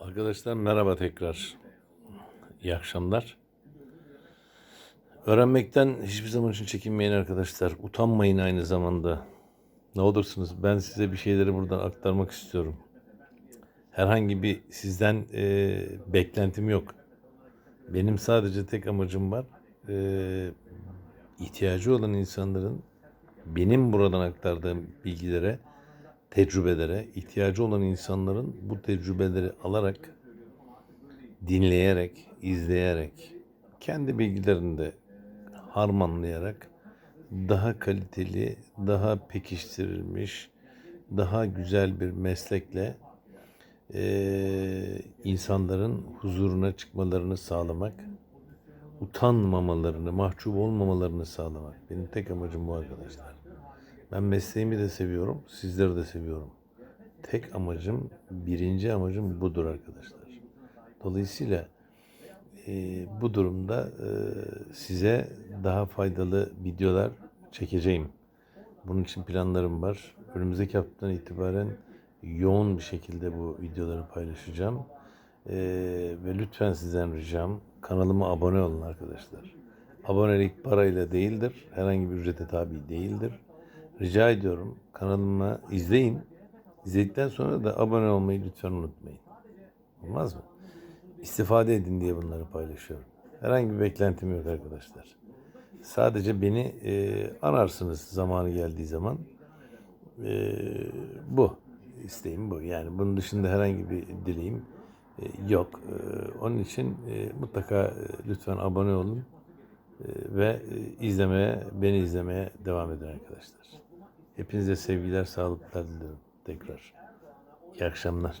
Arkadaşlar merhaba tekrar. İyi akşamlar. Öğrenmekten hiçbir zaman için çekinmeyin arkadaşlar. Utanmayın aynı zamanda. Ne olursunuz ben size bir şeyleri buradan aktarmak istiyorum. Herhangi bir sizden e, beklentim yok. Benim sadece tek amacım var. E, ihtiyacı olan insanların benim buradan aktardığım bilgilere, tecrübelere, ihtiyacı olan insanların bu tecrübeleri alarak, dinleyerek, izleyerek, kendi bilgilerini de harmanlayarak daha kaliteli, daha pekiştirilmiş, daha güzel bir meslekle eee, insanların huzuruna çıkmalarını sağlamak, utanmamalarını, mahcup olmamalarını sağlamak. Benim tek amacım bu arkadaşlar. Ben mesleğimi de seviyorum, sizleri de seviyorum. Tek amacım, birinci amacım budur arkadaşlar. Dolayısıyla e, bu durumda e, size daha faydalı videolar çekeceğim. Bunun için planlarım var. Önümüzdeki haftadan itibaren yoğun bir şekilde bu videoları paylaşacağım. E, ve lütfen sizden ricam kanalıma abone olun arkadaşlar. Abonelik parayla değildir. Herhangi bir ücrete tabi değildir. Rica ediyorum kanalıma izleyin. İzledikten sonra da abone olmayı lütfen unutmayın. Olmaz mı? İstifade edin diye bunları paylaşıyorum. Herhangi bir beklentim yok arkadaşlar. Sadece beni e, ararsınız zamanı geldiği zaman. E, bu. isteğim bu. Yani bunun dışında herhangi bir dileğim e, yok. E, onun için e, mutlaka e, lütfen abone olun. E, ve e, izlemeye, beni izlemeye devam edin arkadaşlar. Hepinize sevgiler, sağlıklar diliyorum tekrar. İyi akşamlar.